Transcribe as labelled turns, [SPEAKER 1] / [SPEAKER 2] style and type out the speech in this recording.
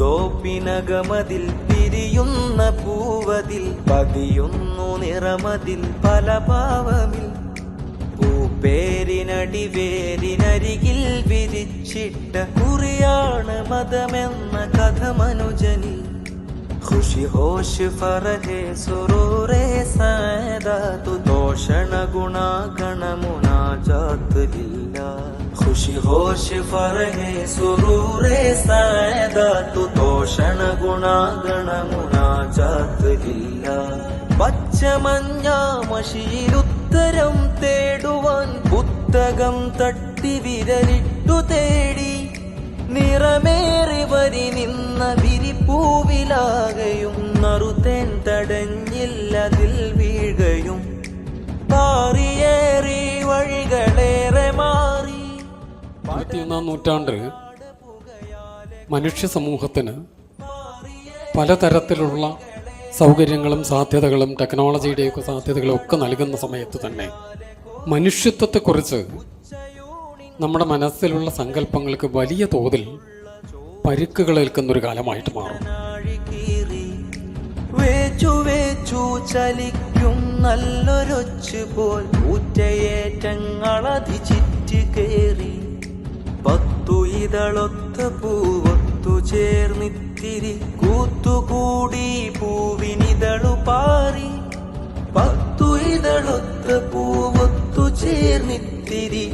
[SPEAKER 1] തോപ്പിനകമതിൽ പിരിയുന്ന പൂവതിൽ പതിയുന്നു നിറമതിൽ പല പാവമിൽ. പൂപ്പേരിനടിവേരിനരികിൽ വിരിച്ചിട്ട കുറിയാണ് മതമെന്ന കഥ മനുജനിൽ ഖുഷി ഹോഷ് ഫറഹെ സുറൂറേ സാദാ തു തോഷണ ഗുണാഗണ മുനാജാത്ത് ലില്ലാ ഖുഷി ഹോഷ് ഫറഹെ സുറൂറെ സാദാത്തു തോഷണ ഗുണാഗണ മുനാചാത്ത് ഇല്ല പച്ച മഞ്ഞ മഷിയിലുത്തരം തേടുവാൻ പുസ്തകം തട്ടി വിരലിട്ടു തേടി നിറമേറി വരി നിന്ന വിരിപ്പൂവിലാകയും നറുതേൻ തടഞ്ഞില്ലതിൽ വീഴുകയും. പാറി
[SPEAKER 2] ഇരുപത്തിയൊന്നാം നൂറ്റാണ്ട് മനുഷ്യ സമൂഹത്തിന് പലതരത്തിലുള്ള സൗകര്യങ്ങളും സാധ്യതകളും ടെക്നോളജിയുടെയൊക്കെ സാധ്യതകളും ഒക്കെ നൽകുന്ന സമയത്ത് തന്നെ മനുഷ്യത്വത്തെക്കുറിച്ച് നമ്മുടെ മനസ്സിലുള്ള സങ്കല്പങ്ങൾക്ക് വലിയ തോതിൽ പരുക്കുകൾ ഏൽക്കുന്ന ഒരു കാലമായിട്ട് മാറും.
[SPEAKER 1] പോൽ. ഇതളൊത്ത പൂവൊത്തു ചേർന്നിത്തിരി കൂത്തുകൂടി പൂവിനിതളു പാറി. പത്തു ഇതളൊത്ത പൂവൊത്തു ചേർന്നിത്തിരി